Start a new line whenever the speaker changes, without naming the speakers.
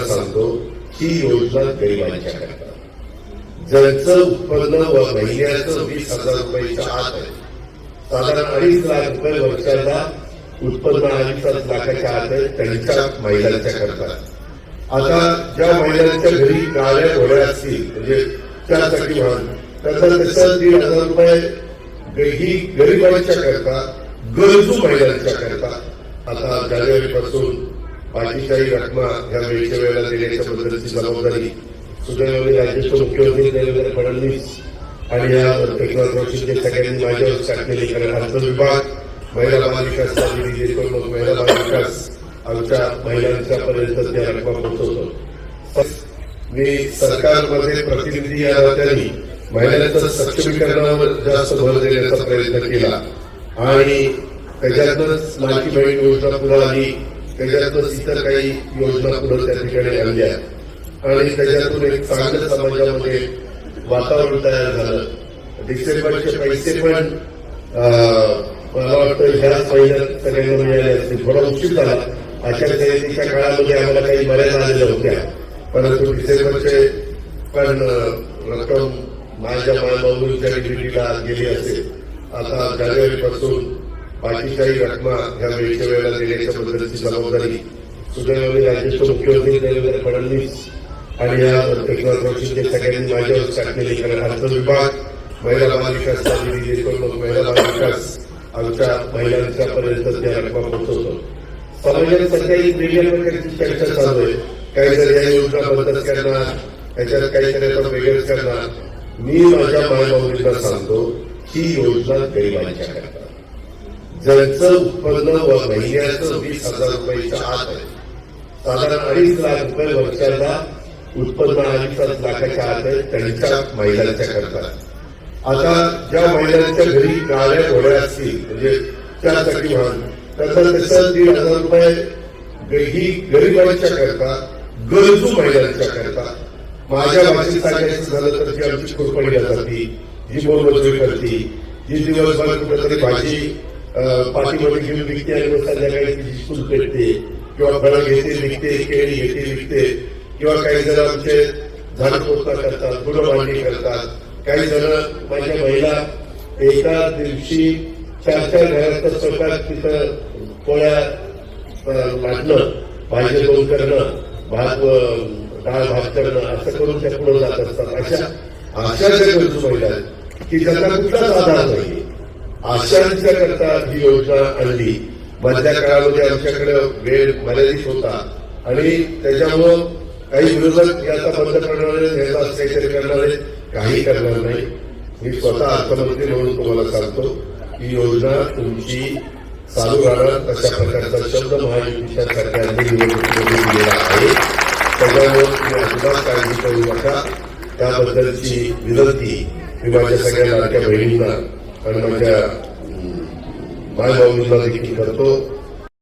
तुम्हाला सांगतो ही योजना गरिबांच्या करता. ज्यांचं उत्पन्न व महिन्याचं वीस हजार रुपयाच्या आत आहे. साधारण अडीच लाख रुपये वर्षाला उत्पन्न अडीच लाखाच्या आत आहे त्यांच्या महिलांच्या करता. आता ज्या महिलांच्या घरी गाड्या घोड्या असतील म्हणजे त्यासाठी म्हणून त्याचा त्याचं दीड हजार रुपये ही गरिबांच्या करता गरजू महिलांच्या करता. आता जानेवारीपासून बाकीच्याही रकमा ह्या वेळच्या वेळेला देण्याच्या बद्दलची जबाबदारी सुदैवाने राज्याचे मुख्यमंत्री देवेंद्र फडणवीस आणि या एकनाथ शिंदे सगळ्यांनी माझ्यावर टाकलेले कारण अर्थ विभाग महिला बालविकास निधी देतो मग महिला बालविकास आमच्या महिलांच्या पर्यंत त्या रकमा पोहोचवतो. मी सरकारमध्ये प्रतिनिधी या नात्याने महिलांचं सक्षमीकरणावर जास्त भर देण्याचा प्रयत्न केला. आणि त्याच्यातच लाडकी बहीण योजना पुढे आली. त्याच्यातच इतर काही योजना पुढे त्या ठिकाणी आणल्या आणि त्याच्यातून एक चांगलं समाजामध्ये वातावरण तयार झालं. डिसेंबरचे पैसे पण मला वाटतं ह्याच महिन्यात सगळ्यांना मिळाले असतील. थोडा उशीर झाला. अशा आचारसंहितेच्या काळामध्ये आम्हाला काही मर्यादा आलेल्या होत्या. परंतु डिसेंबरचे पण रक्कम माझ्या मायबाबूंच्या डिग्रीला गेली असेल. आता जानेवारीपासून बाकीच्याही रकमा ह्या वेळच्या वेळेला देण्याच्या बद्दलची जबाबदारी सुदैवाने राज्याचे मुख्यमंत्री देवेंद्र फडणवीस आणि या एकनाथ शिंदे सगळ्यांनी माझ्यावर टाकलेली कारण अर्थ विभाग महिला बाल विकासचा निधी देतो मग महिला बाल विकास आमच्या महिलांच्या पर्यंत त्या रकमा पोहोचवतो. समाजात सध्या एक वेगळ्या प्रकारची चर्चा चालू आहे. काही जर या योजना बंदच करणार त्याच्यात काहीतरी आता वेगळंच करणार. मी माझ्या मायबाबूंना सांगतो ही योजना गरिबांच्या करता ज्यांचं उत्पन्न महिन्याचं वीस हजार रुपयाच्या आत आहे. साधारण अडीच लाख रुपये वर्षाला उत्पन्न अडीच लाखाच्या आत आहे त्यांच्या महिलांच्या करता. आता ज्या महिलांच्या घरी गाड्या घोड्या असतील म्हणजे त्यासाठी म्हण त्याचा त्याचा दीड हजार रुपये ही गरिबांच्या करता गरजू महिलांच्या करता. माझ्या भाषेत सांगायचं झालं तर जी आमची खुरपणी जाती जी मोलमजुरी करते जी दिवसभर कुठेतरी भाजी पाठीमध्ये घेऊन निघते आणि मग संध्याकाळी तिची चूल पेटते किंवा फळं घेते निघते केळी घेते निघते किंवा काही जण आमचे झाड पोचता करतात गुढ मांडणी करतात. काही जण माझ्या महिला एका दिवशी चार चार घरात स्वयंपाक तिथं पोळ्या वाटणं भाजी दोन करणं भात डाळ भात करणं असं करून त्या पुढे जात असतात. अशा अशा ज्या गरजू महिला आहेत की ज्यांना कुठलाच आधार नाही अशांच्या करता ही योजना आणली. मधल्या काळामध्ये आमच्याकडे वेळ मर्यादित होता. आणि त्याच्यामुळं काही विरोधक याचा बंद करणारे ह्याचा काहीतरी करणारे काही करणार नाही. मी स्वतः अर्थमंत्री म्हणून तुम्हाला सांगतो ही योजना तुमची चालू राहणार अशा प्रकारचा शब्द महायुतीच्या सरकारने निवडणुकीमध्ये दिलेला आहे. त्याच्यामुळं तुम्ही अजिबात काळजी करू नका. त्याबद्दलची विनंती मी माझ्या सगळ्या लाडक्या बहिणींना आणि माझ्या मायबाबूंना देखील करतो